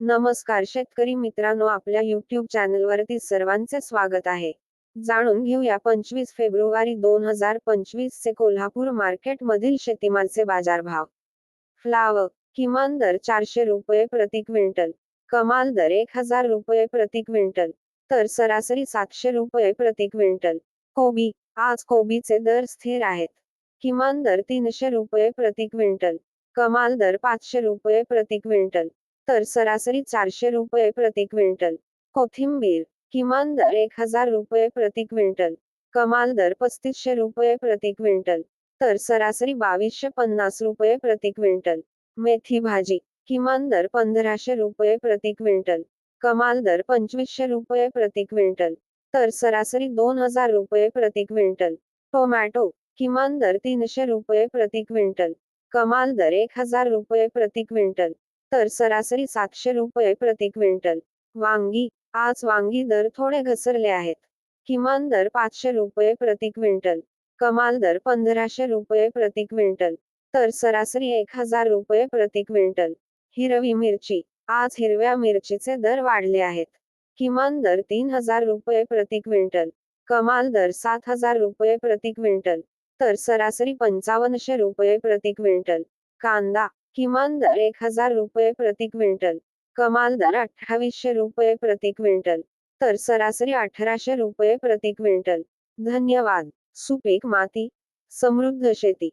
नमस्कार शेतकरी मित्रांनो आपल्या युट्यूब चॅनलवरती सर्वांचे स्वागत आहे. जाणून घेऊया पंचवीस फेब्रुवारी दोन हजार पंचवीस चे कोल्हापूर मार्केट मधील शेतीमालचे बाजारभाव. फ्लावर किमान दर चारशे रुपये प्रति क्विंटल कमाल दर एक हजार रुपये प्रति क्विंटल तर सरासरी सातशे रुपये प्रति क्विंटल. कोबी आज कोबीचे दर स्थिर आहेत. किमान दर तीनशे रुपये प्रति क्विंटल कमाल दर पाचशे रुपये प्रति क्विंटल. तर सरासरी चारशे रुपये प्रति क्विंटल. कोथिंबीर किमान दर एक हजार रुपये प्रति क्विंटल. कमाल दर पस्तीसशे रुपये प्रति क्विंटल. तर सरासरी बावीसशे पन्नास रुपये प्रति क्विंटल. मेथी भाजी किमान दर पंधराशे रुपये प्रति क्विंटल. कमाल दर पंचवीसशे रुपये प्रति क्विंटल. तर सरासरी दोन हजार रुपये प्रति क्विंटल. टोमॅटो किमान दर तीनशे रुपये प्रति क्विंटल. कमाल दर एक हजार रुपये प्रति क्विंटल. तर सरासरी सातशे रुपये प्रति क्विंटल. वांगी आज वांगी दर थोडे घसरले आहेत. किमान दर पाचशे रुपये प्रति क्विंटल. कमाल दर पंधराशे रुपये प्रति क्विंटल. तर सरासरी एक हजार रुपये प्रति क्विंटल. हिरवी मिरची आज हिरव्या मिरचीचे दर वाढले आहेत. किमान दर तीन हजार रुपये प्रति क्विंटल. कमाल दर सात हजार रुपये प्रति क्विंटल. तर सरासरी पंचावन्नशे रुपये प्रति क्विंटल. कांदा किमान दर एक हजार रुपये प्रति क्विंटल कमाल दर अठ्ठावीसशे रुपये प्रति क्विंटल तर सरासरी अठराशे रुपये प्रति क्विंटल. धन्यवाद. सुपीक माती समृद्ध शेती.